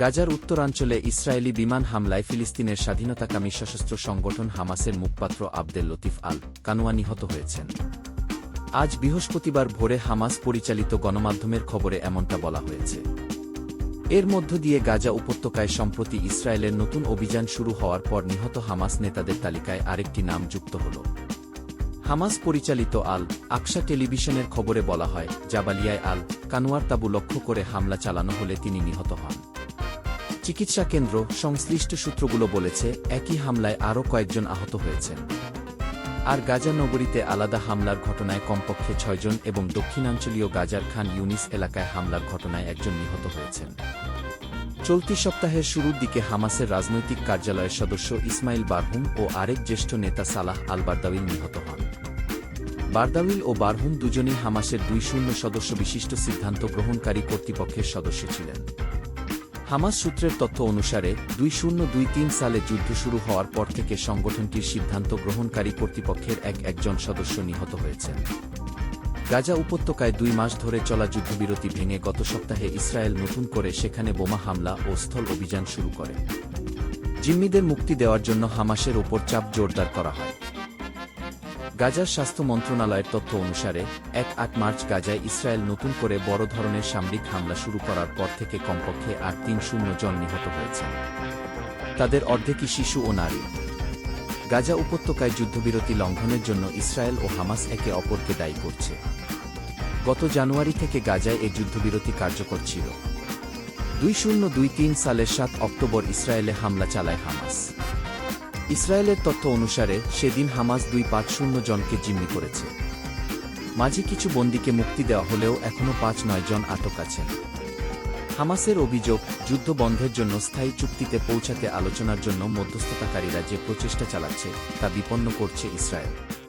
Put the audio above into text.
গাজার উত্তরাঞ্চলে ইসরায়েলি বিমান হামলায় ফিলিস্তিনের স্বাধীনতাকামী সশস্ত্র সংগঠন হামাসের মুখপাত্র আবদেল লতিফ আল কানোয়া নিহত হয়েছেন। আজ বৃহস্পতিবার ভোরে হামাস পরিচালিত গণমাধ্যমের খবরে এমনটা বলা হয়েছে। এর মধ্য দিয়ে গাজা উপত্যকায় সম্প্রতি ইসরায়েলের নতুন অভিযান শুরু হওয়ার পর নিহত হামাস নেতাদের তালিকায় আরেকটি নাম যুক্ত হল। হামাস পরিচালিত আল আকশা টেলিভিশনের খবরে বলা হয়, জাবালিয়ায় আল কানোয়ার তাবু লক্ষ্য করে হামলা চালানো হলে তিনি নিহত হন। চিকিৎসা কেন্দ্র সংশ্লিষ্ট সূত্রগুলো বলেছে, একই হামলায় আরও কয়েকজন আহত হয়েছেন। আর গাজা নগরীতে আলাদা হামলার ঘটনায় কমপক্ষে ছয়জন এবং দক্ষিণাঞ্চলীয় গাজার খান ইউনিস এলাকায় হামলার ঘটনায় একজন নিহত হয়েছেন। চলতি সপ্তাহের শুরুর দিকে হামাসের রাজনৈতিক কার্যালয়ের সদস্য ইসমাইল বারহুম ও আরেক জ্যেষ্ঠ নেতা সালাহ আল বারদাউইল নিহত হন। বারদাউইল ও বারহুম দুজনই হামাসের দুই শূন্য সদস্য বিশিষ্ট সিদ্ধান্ত গ্রহণকারী কর্তৃপক্ষের সদস্য ছিলেন। হামাস সূত্রের তথ্য অনুসারে, দুই শূন্য দুই তিন সালে যুদ্ধ শুরু হওয়ার পর থেকে সংগঠনটির সিদ্ধান্ত গ্রহণকারী কর্তৃপক্ষের এক একজন সদস্য নিহত হয়েছেন। গাজা উপত্যকায় দুই মাস ধরে চলা যুদ্ধবিরতি ভেঙে গত সপ্তাহে ইসরায়েল নতুন করে সেখানে বোমা হামলা ও স্থল অভিযান শুরু করে। জিম্মিদের মুক্তি দেওয়ার জন্য হামাসের ওপর চাপ জোরদার করা হয়। গাজার স্বাস্থ্য মন্ত্রণালয়ের তথ্য অনুসারে, এক আট মার্চ গাজায় ইসরায়েল নতুন করে বড় ধরনের সামরিক হামলা শুরু করার পর থেকে কমপক্ষে আর তিন শূন্য জন নিহত হয়েছে। তাদের অর্ধেকই শিশু ও নারী। গাজা উপত্যকায় যুদ্ধবিরতি লঙ্ঘনের জন্য ইসরায়েল ও হামাস একে অপরকে দায়ী করছে। গত জানুয়ারি থেকে গাজায় এ যুদ্ধবিরতি কার্যকর ছিল। দুই শূন্য দুই তিন সালের সাত অক্টোবর ইসরায়েলে হামলা চালায় হামাস। ইসরায়েলের তথ্য অনুসারে, সেদিন হামাস দুই পাঁচ শূন্য জনকে জিম্মি করেছে। মাঝে কিছু বন্দীকে মুক্তি দেওয়া হলেও এখনও পাঁচ নয় জন আটক আছেন। হামাসের অভিযোগ, যুদ্ধ বন্ধের জন্য স্থায়ী চুক্তিতে পৌঁছাতে আলোচনার জন্য মধ্যস্থতাকারীরা যে প্রচেষ্টা চালাচ্ছে, তা বিপন্ন করছে ইসরায়েল।